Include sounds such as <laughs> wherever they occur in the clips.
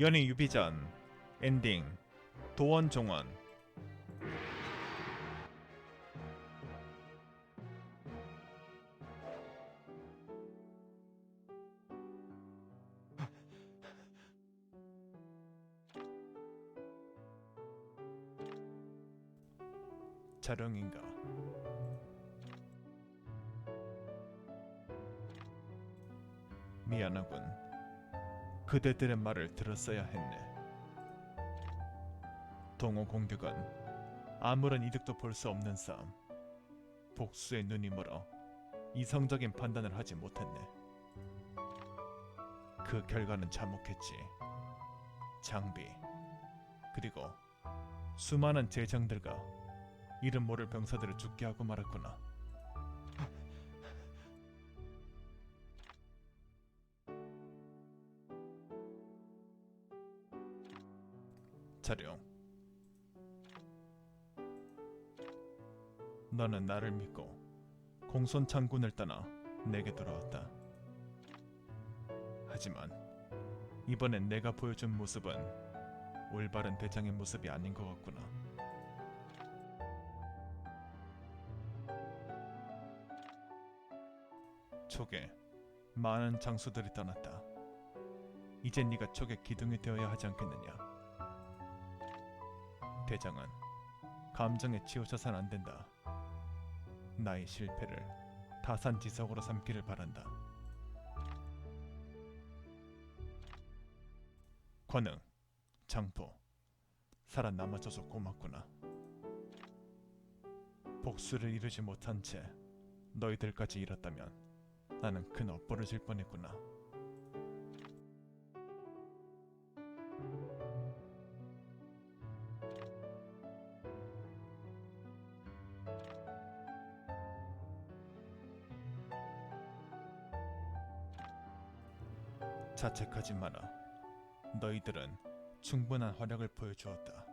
연희 유비전 엔딩 도원 종원 그대들의 말을 들었어야 했네. 동호 공격은 아무런 이득도 볼 수 없는 싸움. 복수에 눈이 멀어 이성적인 판단을 하지 못했네. 그 결과는 참혹했지. 장비 그리고 수많은 제정들과 이름 모를 병사들을 죽게 하고 말았구나 자룡 너는 나를 믿고 공손 창군을 떠나 내게 돌아왔다. 하지만 이번엔 내가 보여준 모습은 올바른 대장의 모습이 아닌 것 같구나. 촉에 많은 장수들이 떠났다. 이제 네가 촉의 기둥이 되어야 하지 않겠느냐? 대장은 감정에 치우쳐선 안 된다. 나의 실패를 다산지석으로 삼기를 바란다. 권능, 장포, 살아남아줘서 고맙구나. 복수를 이루지 못한 채 너희들까지 잃었다면 나는 큰 업보를 질 뻔했구나. 자책하지 마라. 너희들은 충분한 활약을 보여주었다.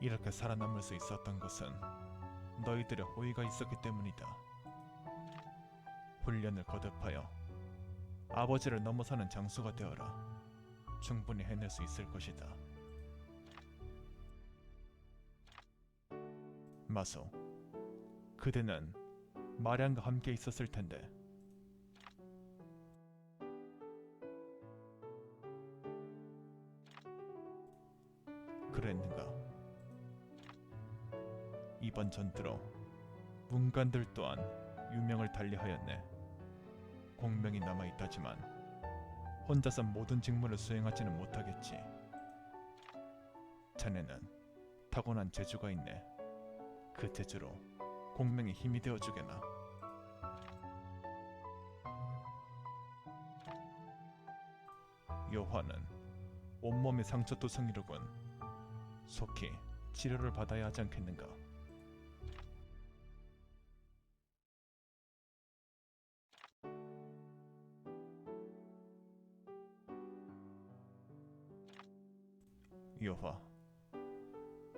이렇게 살아남을 수 있었던 것은 너희들의 호의가 있었기 때문이다. 훈련을 거듭하여 아버지를 넘어서는 장수가 되어라. 충분히 해낼 수 있을 것이다. 마소, 그대는 마량과 함께 있었을 텐데 이번 전투로 문관들 또한 유명을 달리하였네. 공명이 남아 있다지만 혼자서 모든 직무를 수행하지는 못하겠지. 자네는 타고난 재주가 있네. 그 재주로 공명의 힘이 되어 주게나. 여화는 온몸의 상처 투성이로군. 속히 치료를 받아야 하지 않겠는가?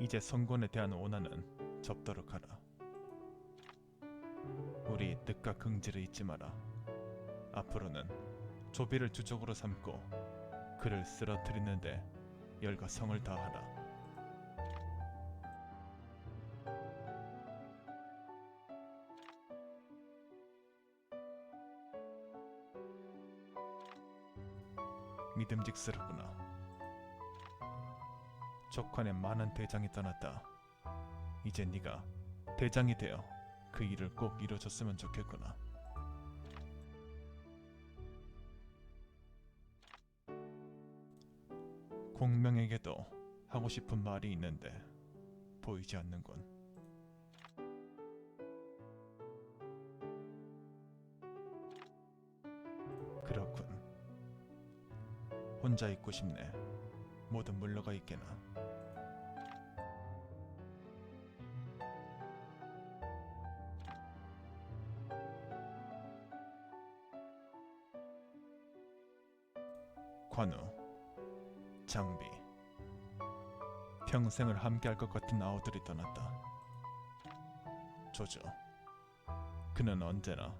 이제 성권에 대한 원한은 접도록 하라. 우리 뜻과 긍지를 잊지 마라. 앞으로는 조비를 주적으로 삼고 그를 쓰러뜨리는데 열과 성을 다하라. 믿음직스럽구나. 족관에 많은 대장이 떠났다. 이제 네가 대장이 되어 그 일을 꼭 이뤄줬으면 좋겠구나. 공명에게도 하고 싶은 말이 있는데 보이지 않는군. 그렇군. 혼자 있고 싶네. 모두 물러가 있게나. 평생을 함께할 것 같은 아우들이 떠났다. 조조, 그는 언제나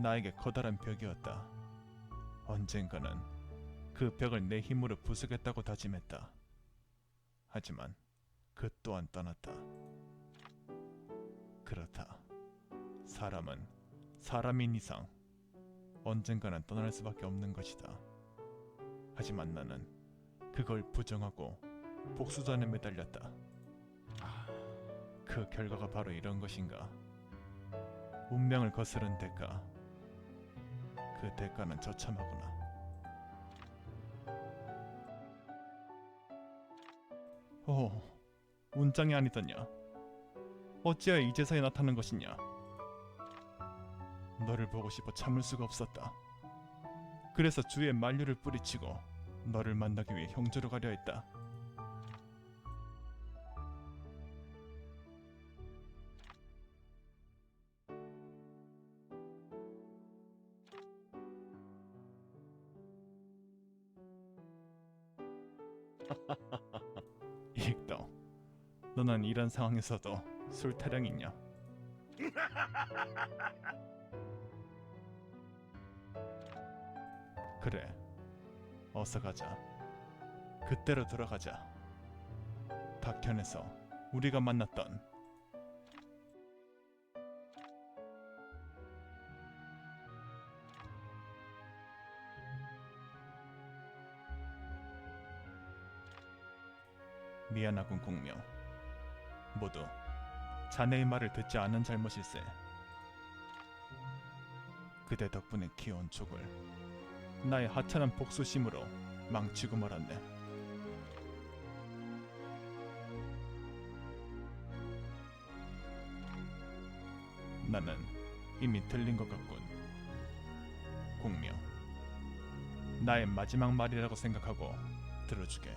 나에게 커다란 벽이었다. 언젠가는 그 벽을 내 힘으로 부수겠다고 다짐했다. 하지만 그 또한 떠났다. 그렇다. 사람은 사람인 이상 언젠가는 떠날 수밖에 없는 것이다. 하지만 나는 그걸 부정하고 복수전에 매달렸다. 그 결과가 바로 이런 것인가? 운명을 거스른 대가. 그 대가는 처참하구나. 오, 운장이 아니더냐? 어찌하여 이제서야 나타난 것이냐? 너를 보고 싶어 참을 수가 없었다. 그래서 주위에 만류를 뿌리치고 너를 만나기 위해 형주로 가려 했다. 너는 이런 상황에서도 술 타령 있냐? 그래 어서 가자. 그때로 돌아가자. 닥현에서 우리가 만났던 미안하군 공명 모두 자네의 말을 듣지 않은 잘못일세 그대 덕분에 키워온 족을 나의 하찮은 복수심으로 망치고 말았네. 나는 이미 틀린 것 같군. 공명. 나의 마지막 말이라고 생각하고 들어주게.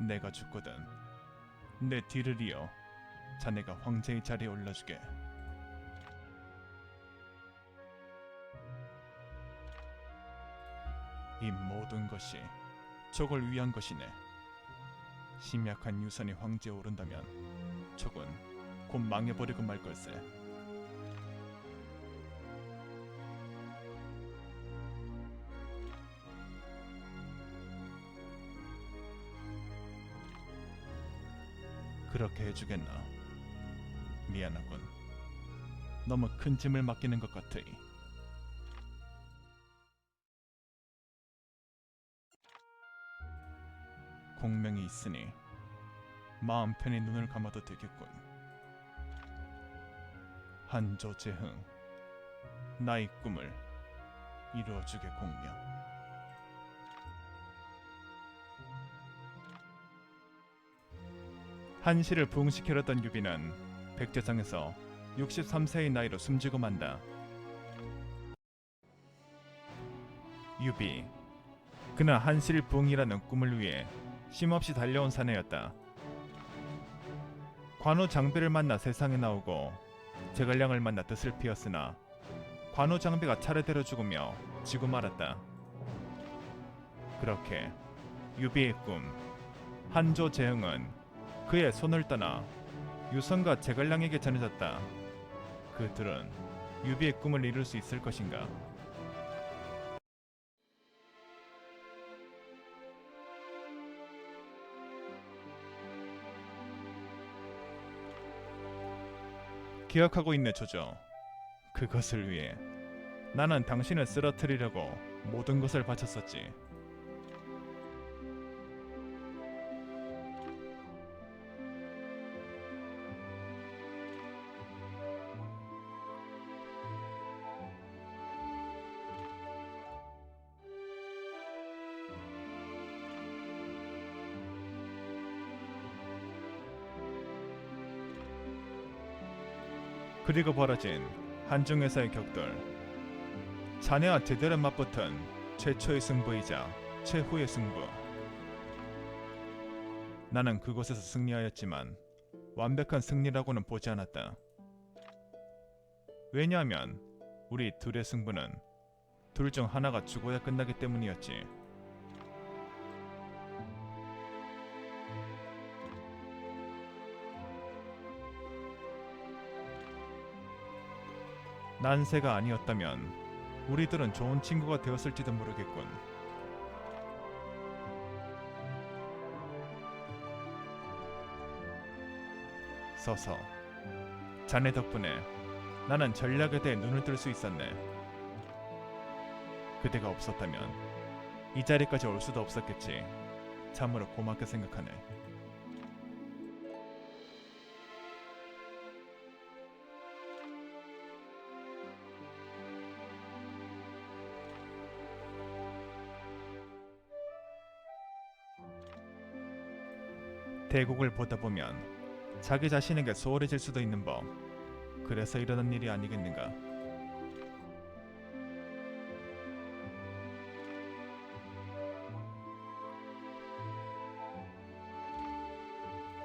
내가 죽거든 내 뒤를 이어 자네가 황제의 자리에 올라주게. 이 모든 것이 족을 위한 것이네. 심약한 유선이 황제에 오른다면 족은 곧 망해버리고 말 걸세. 그렇게 해주겠나? 미안하군. 너무 큰 짐을 맡기는 것 같으니. 공명이 있으니 마음 편히 눈을 감아도 되겠군. 한조 재흥, 나의 꿈을 이루어주게 공명. 한시를 부흥시켜렸던 유비는 백제장에서 63세의 나이로 숨지고 만다. 유비, 그는 한실 부흥이라는 꿈을 위해 쉼없이 달려온 사내였다. 관우 장비를 만나 세상에 나오고 제갈량을 만나 뜻을 피웠으나 관우 장비가 차례대로 죽으며 지고 말았다. 그렇게 유비의 꿈 한조 재흥은 그의 손을 떠나 유선과 제갈량에게 전해졌다. 그들은 유비의 꿈을 이룰 수 있을 것인가? 기억하고 있네 조조. 그것을 위해 나는 당신을 쓰러뜨리려고 모든 것을 바쳤었지. 그리고 벌어진 한중에서의 격돌. 자네와 제대로 맞붙은 최초의 승부이자 최후의 승부. 나는 그곳에서 승리하였지만 완벽한 승리라고는 보지 않았다. 왜냐하면 우리 둘의 승부는 둘 중 하나가 죽어야 끝나기 때문이었지. 난세가 아니었다면 우리들은 좋은 친구가 되었을지도 모르겠군. 서서 자네 덕분에 나는 전략에 대해 눈을 뜰 수 있었네. 그대가 없었다면 이 자리까지 올 수도 없었겠지. 참으로 고맙게 생각하네. 대국을 보다 보면 자기 자신에게 소홀해질 수도 있는 법. 그래서 일어난 일이 아니겠는가?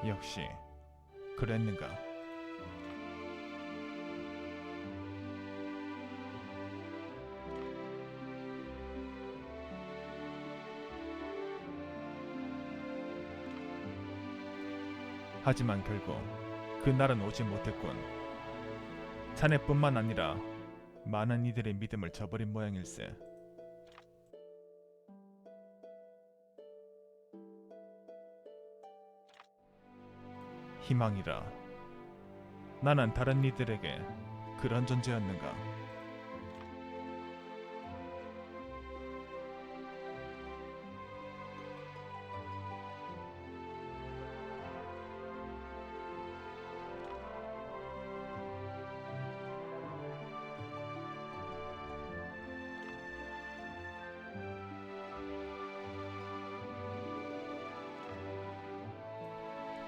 역시 그랬는가? 하지만 결국 그날은 오지 못했군. 자네뿐만 아니라 많은 이들의 믿음을 저버린 모양일세. 희망이라. 나는 다른 이들에게 그런 존재였는가?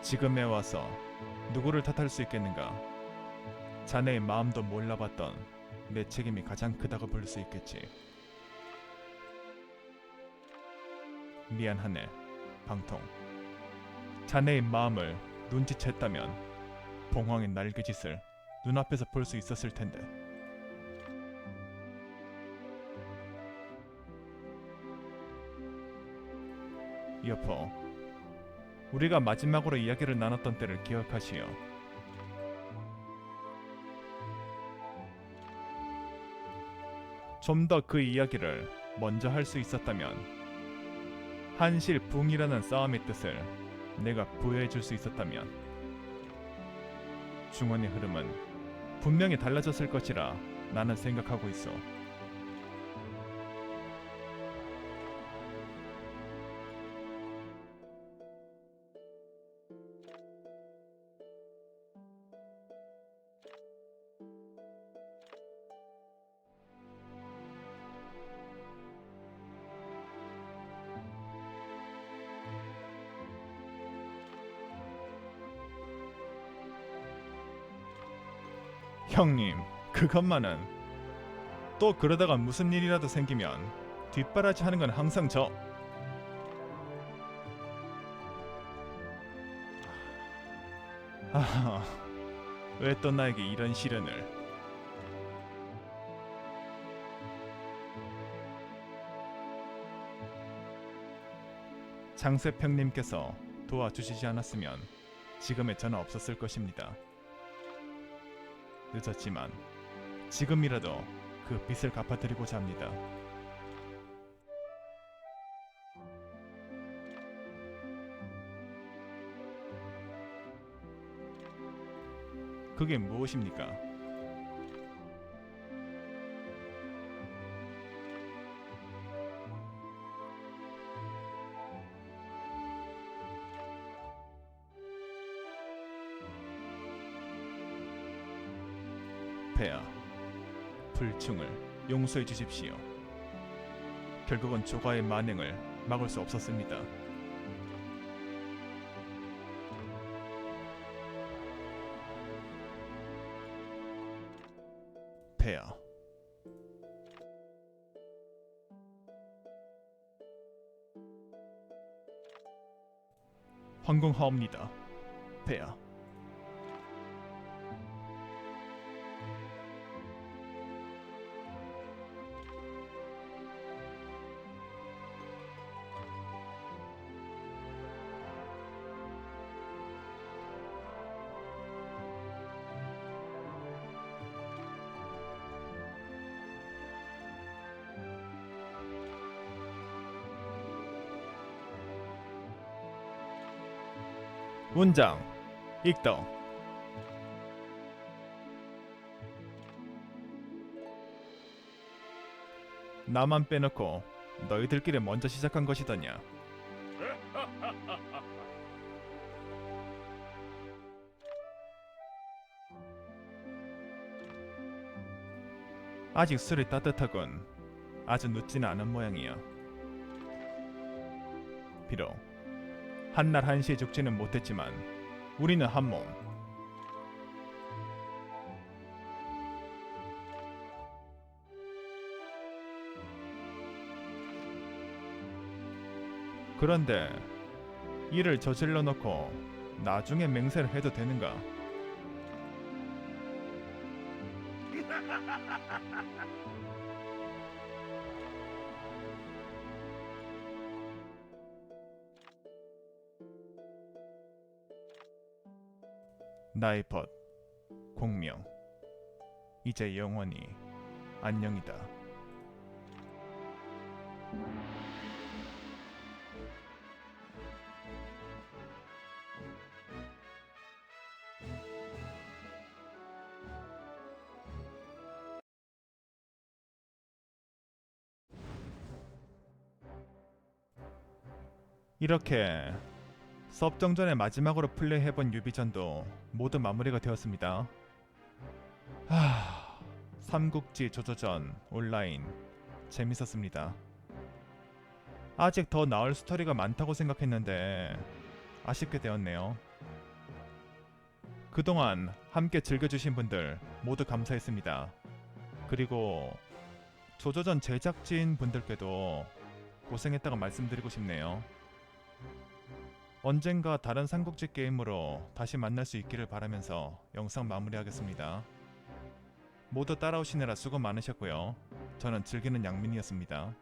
지금에 와서 누구를 탓할 수 있겠는가? 자네의 마음도 몰라봤던 내 책임이 가장 크다고 볼 수 있겠지. 미안하네, 방통. 자네의 마음을 눈치챘다면 봉황의 날개짓을 눈앞에서 볼 수 있었을 텐데. 여포, 우리가 마지막으로 이야기를 나눴던 때를 기억하시오. 좀 더 그 이야기를 먼저 할 수 있었다면 한실 붕이라는 싸움의 뜻을 내가 부여해 줄 수 있었다면 중원의 흐름은 분명히 달라졌을 것이라 나는 생각하고 있어. 형님, 그것만은 또 그러다가 무슨 일이라도 생기면 뒷바라지 하는 건 항상 저. 아, 왜 또 나에게 이런 시련을? 장세평님께서 도와주시지 않았으면 지금의 저는 없었을 것입니다. 늦었지만 지금이라도 그 빚을 갚아드리고자 합니다. 그게 무엇입니까? 폐하, 불충을 용서해 주십시오. 결국은 조가의 만행을 막을 수 없었습니다. 폐하, 황공하옵니다. 폐하. 운장 익덕. 나만 빼놓고 너희들끼리 먼저 시작한 것이더냐? 아직 술이 따뜻하군. 아주 늦지는 않은 모양이야 비록 한날 한시에 죽지는 못했지만 우리는 한몸 그런데 이를 저질러 놓고 나중에 맹세를 해도 되는가? <laughs> 나의 벗 공명 이제 영원히 안녕이다. 이렇게 섭정전의 마지막으로 플레이해본 유비전도 모두 마무리가 되었습니다. 하... 삼국지 조조전 온라인 재밌었습니다. 아직 더 나을 스토리가 많다고 생각했는데 아쉽게 되었네요. 그동안 함께 즐겨주신 분들 모두 감사했습니다. 그리고 조조전 제작진 분들께도 고생했다고 말씀드리고 싶네요. 언젠가 다른 삼국지 게임으로 다시 만날 수 있기를 바라면서 영상 마무리하겠습니다. 모두 따라오시느라 수고 많으셨고요. 저는 즐기는 양민이었습니다.